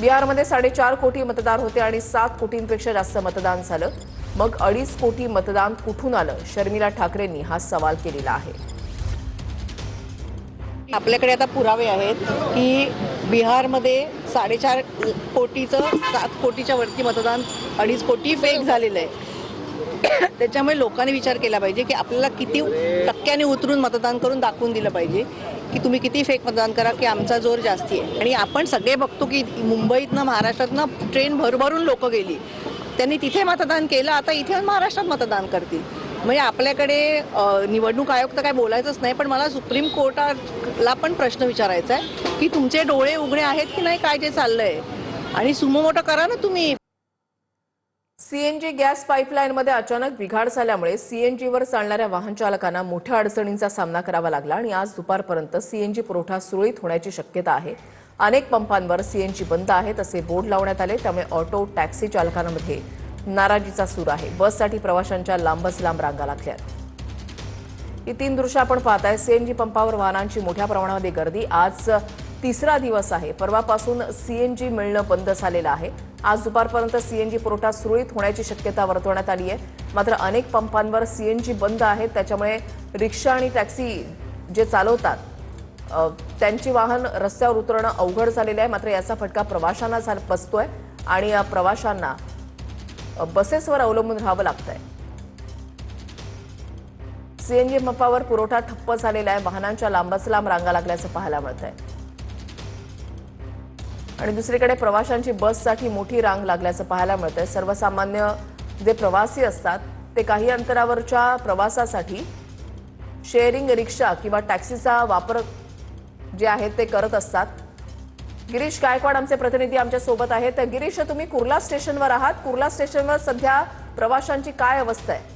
बिहारमध्ये साडेचार कोटी मतदार होते आणि सात कोटींपेक्षा जास्त मतदान झालं. मग अडीच कोटी मतदान कुठून आलं? शर्मिला ठाकरेंनी हा सवाल केलेला आहे. आपल्याकडे आता पुरावे आहेत की बिहारमध्ये साडेचार कोटीचं सात कोटीच्या वरती मतदान अडीच कोटी फेक झालेलं आहे. त्याच्यामुळे लोकांनी विचार केला पाहिजे की आपल्याला किती टक्क्याने उतरून मतदान करून दाखवून दिलं पाहिजे. की तुम्ही किती फेक मतदान करा की आमचा जोर जास्ती आहे. आणि आपण सगळे बघतो की मुंबईतनं महाराष्ट्रातनं ट्रेन भरभरून लोक गेली. त्यांनी तिथे मतदान केलं आता इथे महाराष्ट्रात मतदान करतील. म्हणजे आपल्याकडे निवडणूक आयोग तर काय बोलायचंच नाही पण मला सुप्रीम कोर्टाला पण प्रश्न विचारायचा आहे की तुमचे डोळे उघडे आहेत की नाही काय जे चाललंय? आणि सुमो मोठं करा ना तुम्ही. सीएनजी गॅस पाईपलाईनमध्ये अचानक बिघाड झाल्यामुळे सीएनजीवर चालणाऱ्या वाहन चालकांना मोठ्या अडचणींचा सामना करावा लागला आणि आज दुपारपर्यंत सीएनजी पुरवठा सुरळीत होण्याची शक्यता आहे. अनेक पंपांवर सीएनजी बंद आहेत असे बोर्ड लावण्यात आले. त्यामुळे ऑटो टॅक्सी चालकांमध्ये नाराजीचा सूर आहे. बससाठी प्रवाशांच्या लांबच लांब रांगा लागल्यात ही तीन दृश्य आपण पाहताय. सीएनजी पंपावर वाहनांची मोठ्या प्रमाणामध्ये गर्दी. आज तिसरा दिवस आहे. परवापासून सीएनजी मिळणं बंद झालेलं आहे. आज दुपारपर्यंत सीएनजी पुरवठा सुरळीत होण्याची शक्यता वर्तवण्यात आली आहे. मात्र अनेक पंपांवर सीएनजी बंद आहेत. त्याच्यामुळे रिक्षा आणि टॅक्सी जे चालवतात त्यांची वाहन रस्त्यावर उतरणं अवघड झालेलं आहे. मात्र याचा फटका प्रवाशांना बसतोय आणि या प्रवाशांना बसेसवर अवलंबून राहावं लागतंय. सीएनजी पंपावर पुरवठा ठप्प झालेला आहे. वाहनांच्या लांबच लांब रांगा लागल्याचं पाहायला मिळत आहे आणि दुसरीकडे प्रवाशांची बससाठी मोठी रांग लागल्याचं पाहायला मिळतं आहे सर्वसामान्य जे प्रवासी असतात ते काही अंतरावरच्या प्रवासासाठी शेअरिंग रिक्षा किंवा टॅक्सीचा वापर जे आहेत ते करत असतात. गिरीश गायकवाड आमचे प्रतिनिधी आमच्यासोबत आहेत. तर गिरीश तुम्ही कुर्ला स्टेशनवर आहात. कुर्ला स्टेशनवर सध्या प्रवाशांची काय अवस्था आहे?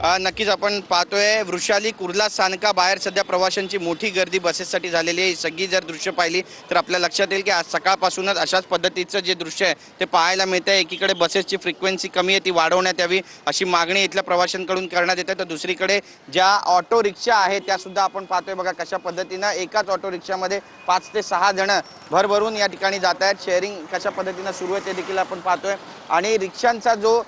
नक्कीच आपण पाहतोय वृषाली कुर्ला स्थानकाबाहेर सध्या प्रवाशांची मोठी गर्दी बसेससाठी झालेली आहे. सगळी जर दृश्य पाहिली तर आपल्या लक्षात येईल की आज सकाळपासूनच अशाच पद्धतीचं जे दृश्य आहे ते पाहायला मिळतं आहे एकीकडे बसेसची फ्रिक्वेन्सी कमी आहे ती वाढवण्यात यावी अशी मागणी इथल्या प्रवाशांकडून करण्यात येते. तर दुसरीकडे ज्या ऑटो रिक्षा आहेत त्यासुद्धा आपण पाहतोय. बघा कशा पद्धतीनं एकाच ऑटो रिक्षामध्ये पाच ते सहा जण भरभरून या ठिकाणी जात आहेत. शेअरिंग कशा पद्धतीनं सुरू आहे ते देखील आपण पाहतोय. आणि रिक्षांचा जो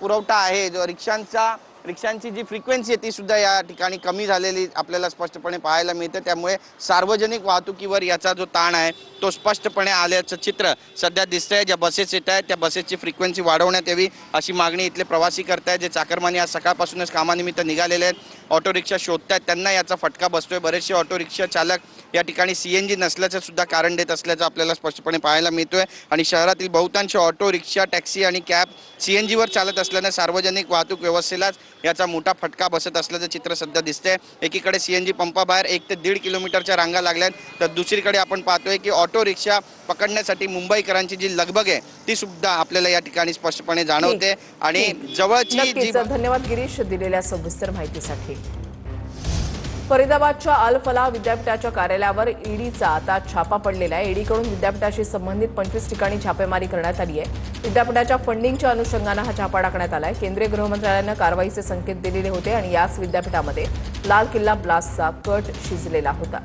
पुरवठा आहे जो रिक्षांचा रिक्षांची जी फ्रिक्वेन्सी आहे ती सुद्धा या ठिकाणी कमी झालेली आपल्याला स्पष्टपणे पाहायला मिळते. त्यामुळे सार्वजनिक वाहतुकीवर याचा जो ताण आहे तो स्पष्टपणे आल्याचं चित्र सध्या दिसतंय. ज्या बसेस येत आहेत त्या बसेसची फ्रिक्वेन्सी वाढवण्यात यावी अशी मागणी इथले प्रवासी करतायत. जे चाकरमानी आज सकाळपासूनच कामानिमित्त निघालेले आहेत. ऑटो रिक्षा शोधतायत. त्यांना याचा फटका बसतोय. बरेचसे ऑटो रिक्षा चालक या ठिकाणी सी एन जी नसल्याचं सुद्धा कारण देत असल्याचं आपल्याला स्पष्टपणे पाहायला मिळतोय. आणि शहरातील बहुतांश ऑटो रिक्षा टॅक्सी आणि कॅब सी एन जीवर चालत असल्यानं सार्वजनिक वाहतूक व्यवस्थेलाच याचा मोठा फटका बसत असल्याचं चित्र सध्या दिसतंय. एकीकडे सी एन जी पंपाबाहेर एक ते दीड किलोमीटरच्या रांगा लागल्यात. तर दुसरीकडे आपण पाहतोय की ऑटो रिक्षा पकडण्यासाठी मुंबईकरांची जी लगबग आहे ती सुद्धा आपल्याला या ठिकाणी स्पष्टपणे जाणवते. आणि जवळची धन्यवाद गिरीश दिलेल्या सविस्तर माहितीसाठी. फरीदाबादच्या अल फलाह विद्यापीठाच्या कार्यालयावर ईडीचा आता छापा पडलेला आहे. ईडीकडून विद्यापीठाशी संबंधित पंचवीस ठिकाणी छापेमारी करण्यात आली आहे. विद्यापीठाच्या फंडिंगच्या अनुषंगानं हा छापा टाकण्यात आला आहे केंद्रीय गृहमंत्रालयानं कारवाईचे संकेत दिलेले होते आणि याच विद्यापीठामध्ये लाल किल्ला ब्लास्टचा कट शिजलेला होता.